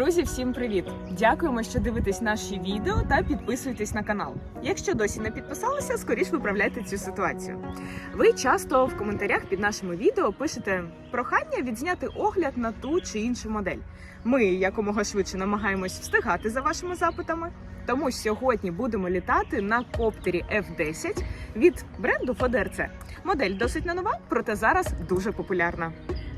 Друзі, всім привіт! Дякуємо, що дивитесь наші відео та підписуєтесь на канал. Якщо досі не підписалися, скоріш виправляйте цю ситуацію. Ви часто в коментарях під нашими відео пишете прохання відзняти огляд на ту чи іншу модель. Ми якомога швидше намагаємось встигати за вашими запитами. Тому сьогодні будемо літати на коптері F10 від бренду FODRC. Модель досить не нова, проте зараз дуже популярна.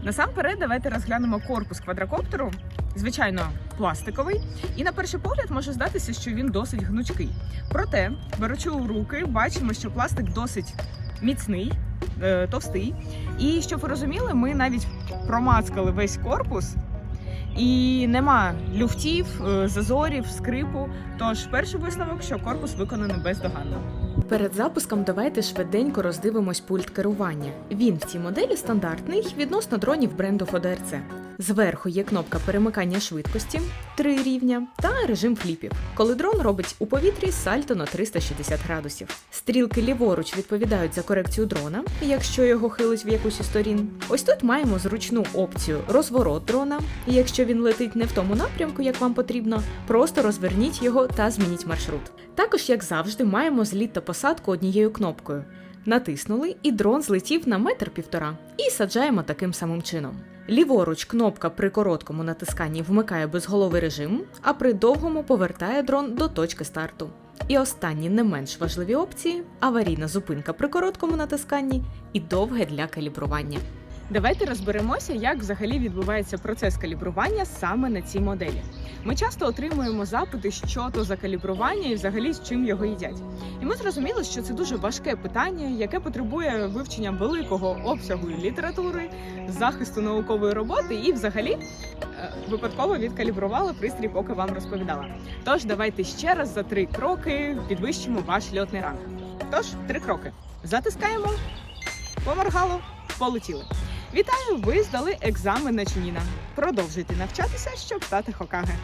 Насамперед, давайте розглянемо корпус квадрокоптеру. Звичайно, пластиковий, і на перший погляд може здатися, що він досить гнучкий. Проте, беручи у руки, бачимо, що пластик досить міцний, е, товстий. І щоб ви розуміли, ми навіть промацкали весь корпус. І нема люфтів, е, зазорів, скрипу. Тож перший висновок, що корпус виконаний бездоганно. Перед запуском давайте швиденько роздивимось пульт керування. Він в цій моделі стандартний відносно дронів бренду FODRC. Зверху є кнопка перемикання швидкості 3 рівня та режим фліпів, коли дрон робить у повітрі сальто на 360 градусів. Стрілки ліворуч відповідають за корекцію дрона, якщо його хилить в якусь із сторін. Ось тут маємо зручну опцію розворот дрона. Якщо він летить не в тому напрямку, як вам потрібно, просто розверніть його та змініть маршрут. Також, як завжди, маємо зліт та посадку однією кнопкою. Натиснули, і дрон злетів на метр півтора. І саджаємо таким самим чином. Ліворуч кнопка при короткому натисканні вмикає безголовий режим, а при довгому повертає дрон до точки старту. І останні не менш важливі опції аварійна зупинка при короткому натисканні і довге для калібрування. Давайте розберемося, як взагалі відбувається процес калібрування саме на цій моделі. Ми часто отримуємо запити, що то за калібрування і взагалі з чим його їдять. І ми зрозуміли, що це дуже важке питання, яке потребує вивчення великого обсягу літератури, захисту наукової роботи і, взагалі, е, випадково відкалібрували пристрій, поки вам розповідала. Тож давайте ще раз за три кроки підвищимо ваш льотний ранг. Тож, три кроки. Затискаємо, поморгало, полетіли. Вітаю! Ви здали екзамен на Чуніна. Продовжуйте навчатися, щоб стати Хокаге.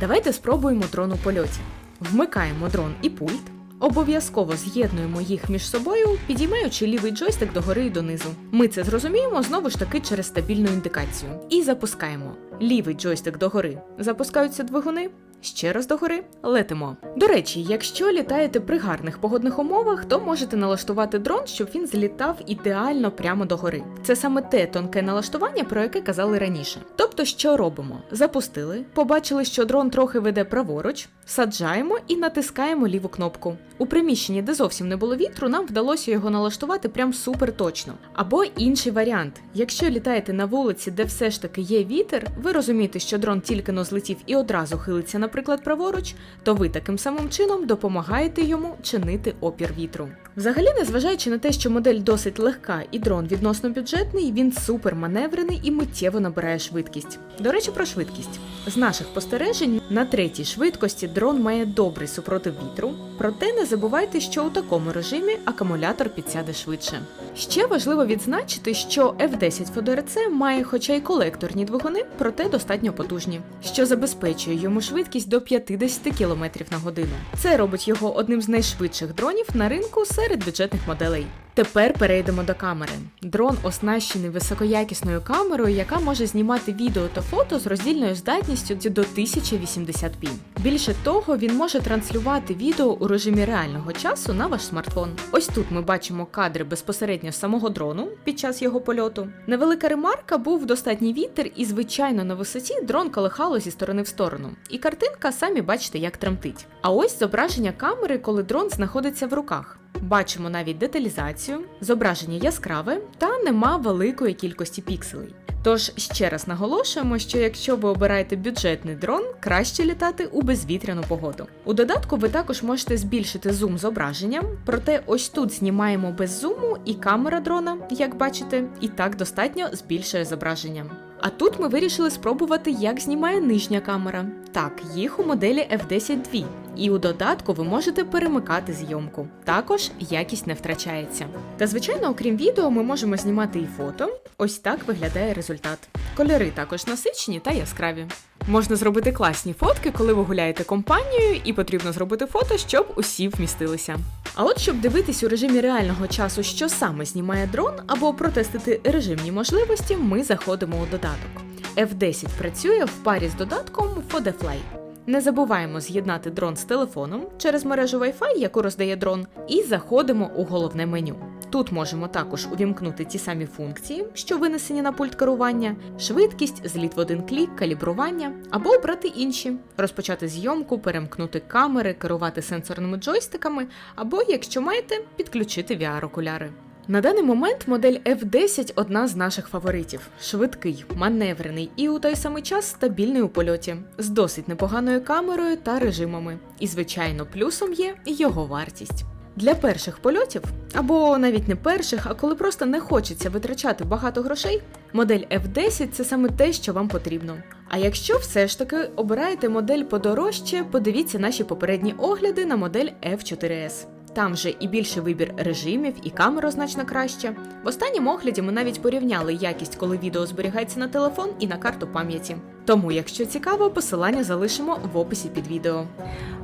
Давайте спробуємо дрон у польоті. Вмикаємо дрон і пульт. Обов'язково з'єднуємо їх між собою, підіймаючи лівий джойстик догори і донизу. Ми це зрозуміємо знову ж таки через стабільну індикацію. І запускаємо. Лівий джойстик догори. Запускаються двигуни. Ще раз догори летимо. До речі, якщо літаєте при гарних погодних умовах, то можете налаштувати дрон, щоб він злітав ідеально прямо до гори. Це саме те тонке налаштування, про яке казали раніше. Тобто, що робимо? Запустили, побачили, що дрон трохи веде праворуч, саджаємо і натискаємо ліву кнопку. У приміщенні, де зовсім не було вітру, нам вдалося його налаштувати прям супер точно. Або інший варіант: якщо літаєте на вулиці, де все ж таки є вітер, ви розумієте, що дрон тільки но злетів і одразу хилиться, наприклад, праворуч, то ви таким самим чином допомагаєте йому чинити опір вітру. Взагалі, незважаючи на те, що модель досить легка і дрон відносно бюджетний, він супер маневрений і миттєво набирає швидкість. До речі, про швидкість. З наших спостережень на третій швидкості дрон має добрий супротив вітру, проте не забувайте, що у такому режимі акумулятор підсяде швидше. Ще важливо відзначити, що F10 FODRC має хоча й колекторні двигуни, проте достатньо потужні, що забезпечує йому швидкість до 50 км на годину. Це робить його одним з найшвидших дронів на ринку серед бюджетних моделей. Тепер перейдемо до камери. Дрон оснащений високоякісною камерою, яка може знімати відео та фото з роздільною здатністю до 1080p. Більше того, він може транслювати відео у режимі реального часу на ваш смартфон. Ось тут ми бачимо кадри безпосередньо самого дрону під час його польоту. Невелика ремарка був достатній вітер, і звичайно на висоті дрон колихало зі сторони в сторону. І картинка самі бачите, як тремтить. А ось зображення камери, коли дрон знаходиться в руках. Бачимо навіть деталізацію, зображення яскраве та нема великої кількості пікселей. Тож ще раз наголошуємо, що якщо ви обираєте бюджетний дрон, краще літати у безвітряну погоду. У додатку ви також можете збільшити зум зображенням, проте ось тут знімаємо без зуму, і камера дрона, як бачите, і так достатньо збільшує зображення. А тут ми вирішили спробувати, як знімає нижня камера. Так, їх у моделі F10 2. І у додатку ви можете перемикати зйомку. Також якість не втрачається. Та звичайно, окрім відео, ми можемо знімати і фото. Ось так виглядає результат. Кольори також насичені та яскраві. Можна зробити класні фотки, коли ви гуляєте компанією, і потрібно зробити фото, щоб усі вмістилися. А от щоб дивитись у режимі реального часу, що саме знімає дрон, або протестити режимні можливості, ми заходимо у додаток. F10 працює в парі з додатком FodeFly. Не забуваємо з'єднати дрон з телефоном через мережу Wi-Fi, яку роздає дрон, і заходимо у головне меню. Тут можемо також увімкнути ті самі функції, що винесені на пульт керування, швидкість, зліт в один клік, калібрування, або обрати інші, розпочати зйомку, перемкнути камери, керувати сенсорними джойстиками, або, якщо маєте, підключити VR-окуляри. На даний момент модель F10 одна з наших фаворитів: швидкий, маневрений і у той самий час стабільний у польоті, з досить непоганою камерою та режимами. І, звичайно, плюсом є його вартість. Для перших польотів, або навіть не перших, а коли просто не хочеться витрачати багато грошей, модель F10 це саме те, що вам потрібно. А якщо все ж таки обираєте модель подорожче, подивіться наші попередні огляди на модель F4S. Там же і більший вибір режимів, і камера значно краще. В останньому огляді ми навіть порівняли якість, коли відео зберігається на телефон і на карту пам'яті. Тому, якщо цікаво, посилання залишимо в описі під відео.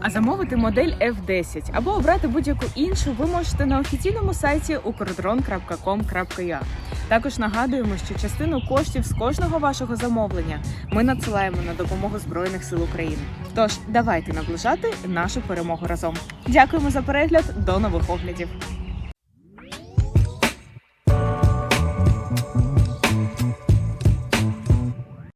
А замовити модель F10 або обрати будь-яку іншу ви можете на офіційному сайті ukrdron.com.ua. Також нагадуємо, що частину коштів з кожного вашого замовлення ми надсилаємо на допомогу Збройних сил України. Тож давайте наближати нашу перемогу разом. Дякуємо за перегляд. До нових оглядів.